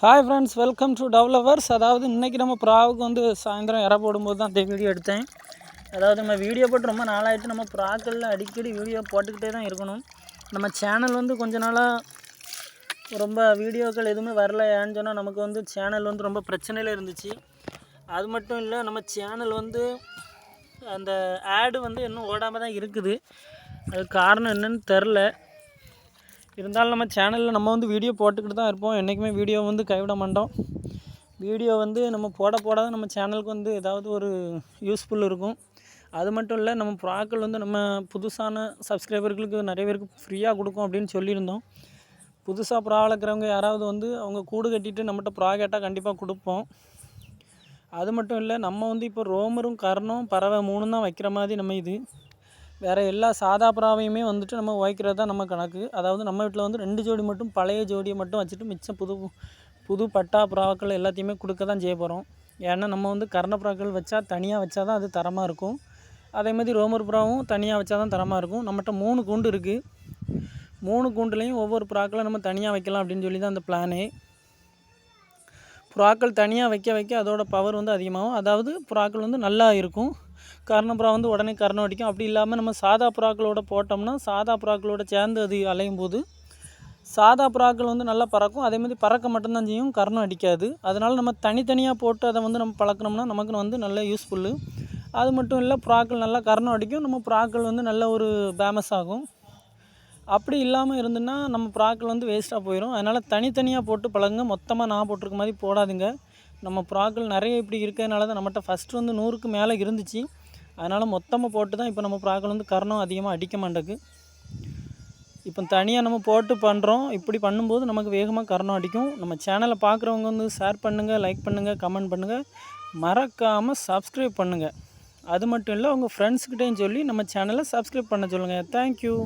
Hi friends welcome to developers அதாவது இன்றைக்கி நம்ம ப்ராவுக்கு வந்து சாயந்தரம் இற போடும்போது தான் அந்த வீடியோ எடுத்தேன். அதாவது நம்ம வீடியோ போட்டு ரொம்ப நாளாயிட்டு நம்ம ப்ராக்களில் அடிக்கடி வீடியோ போட்டுக்கிட்டே தான் இருக்கணும். நம்ம சேனல் வந்து கொஞ்ச நாளாக ரொம்ப வீடியோக்கள் எதுவுமே வரல ஏன்னு சொன்னால் நமக்கு வந்து சேனல் வந்து ரொம்ப பிரச்சனையில் இருந்துச்சு. அது மட்டும் இல்லை நம்ம சேனல் வந்து அந்த ஆடு வந்து இன்னும் ஓடாமல் தான் இருக்குது. அதுக்கு காரணம் என்னன்னு தெரில இருந்தாலும் நம்ம சேனலில் நம்ம வந்து வீடியோ போட்டுக்கிட்டு தான் இருப்போம். என்றைக்குமே வீடியோ வந்து கைவிட மாட்டோம். வீடியோ வந்து நம்ம போட போட தான் நம்ம சேனலுக்கு வந்து ஏதாவது ஒரு யூஸ்ஃபுல் இருக்கும். அது மட்டும் இல்லை நம்ம ப்ராக்கள் வந்து நம்ம புதுசான சப்ஸ்கிரைபர்களுக்கு நிறைய பேருக்கு ஃப்ரீயாக கொடுக்கும் அப்படின்னு சொல்லியிருந்தோம். புதுசாக ப்ரா வளர்க்குறவங்க யாராவது வந்து அவங்க கூடு கட்டிட்டு நம்மகிட்ட ப்ரா கேட்டால் கண்டிப்பாக கொடுப்போம். அது மட்டும் இல்லை நம்ம வந்து இப்போ ரோமரும் கர்ணம் பறவை மூணும் தான் வைக்கிற மாதிரி நம்ம இது. வேறு எல்லா சாதா புறாவையுமே வந்துட்டு நம்ம வைக்கிறது தான் நம்ம கணக்கு. அதாவது நம்ம வீட்டில் வந்து ரெண்டு ஜோடி மட்டும் பழைய ஜோடியை மட்டும் வச்சுட்டு மிச்சம் புது புது பட்டா புறாக்கள் எல்லாத்தையுமே கொடுக்க தான் செய்ய போகிறோம் ஏன்னா நம்ம வந்து கர்ண புறாக்கள் வச்சா தனியாக வச்சா தான் அது தரமாக இருக்கும். அதே மாதிரி ரோமர் புறாவும் தனியாக வச்சா தான் தரமாக இருக்கும். நம்மகிட்ட மூணு கூண்டு இருக்குது மூணு கூண்டுலேயும் ஒவ்வொரு புறாக்களை நம்ம தனியாக வைக்கலாம் அப்படின்னு சொல்லி தான் அந்த பிளானே புறாக்கள் தனியாக வைக்க வைக்க அதோட பவர் வந்து அதிகமாகும். அதாவது புறாக்கள் வந்து நல்லா இருக்கும். கர்ணப்புறா வந்து உடனே கர்ணம் அடிக்கும். அப்படி இல்லாமல் நம்ம சாதா புறாக்களோட போட்டோம்னா சாதா புறாக்களோட சேர்ந்து அது அலையும் போது சாதா புறாக்கள் வந்து நல்லா பறக்கும். அதே மாதிரி பறக்க மட்டும்தான் செய்யும் கர்ணம் அடிக்காது. அதனால் நம்ம தனித்தனியாக போட்டு அதை வந்து நம்ம பழக்கணும்னா நமக்கு வந்து நல்ல யூஸ்ஃபுல்லு அது மட்டும் இல்லை புறாக்கள் நல்லா கர்ணம் அடிக்கும். நம்ம புறாக்கள் வந்து நல்ல ஒரு ஃபேமஸ் ஆகும். அப்படி இல்லாமல் இருந்துன்னா நம்ம புறாக்கள் வந்து வேஸ்ட்டாக போயிடும் அதனால் தனித்தனியாக போட்டு பழகுங்க. மொத்தமாக நான் போட்டிருக்க மாதிரி போடாதுங்க. நம்ம புறாக்கள் நிறைய இப்படி இருக்கிறதுனால தான் நம்மகிட்ட ஃபஸ்ட்டு வந்து நூறுக்கு மேலே இருந்துச்சு. அதனால் மொத்தமாக போட்டு தான் இப்போ நம்ம புறாக்கள் வந்து கரணம் அதிகமாக அடிக்க மாட்டேக்கு இப்போ தனியாக நம்ம போட்டு பண்ணுறோம் இப்படி பண்ணும்போது நமக்கு வேகமாக கரணம் அடிக்கும். நம்ம சேனலை பார்க்குறவங்க வந்து ஷேர் பண்ணுங்கள் லைக் பண்ணுங்கள் கமெண்ட் பண்ணுங்கள் மறக்காமல் சப்ஸ்கிரைப் பண்ணுங்கள் அது மட்டும் இல்லை உங்கள் ஃப்ரெண்ட்ஸ்கிட்டையும் சொல்லி நம்ம சேனலை சப்ஸ்கிரைப் பண்ண சொல்லுங்கள் தேங்க்யூ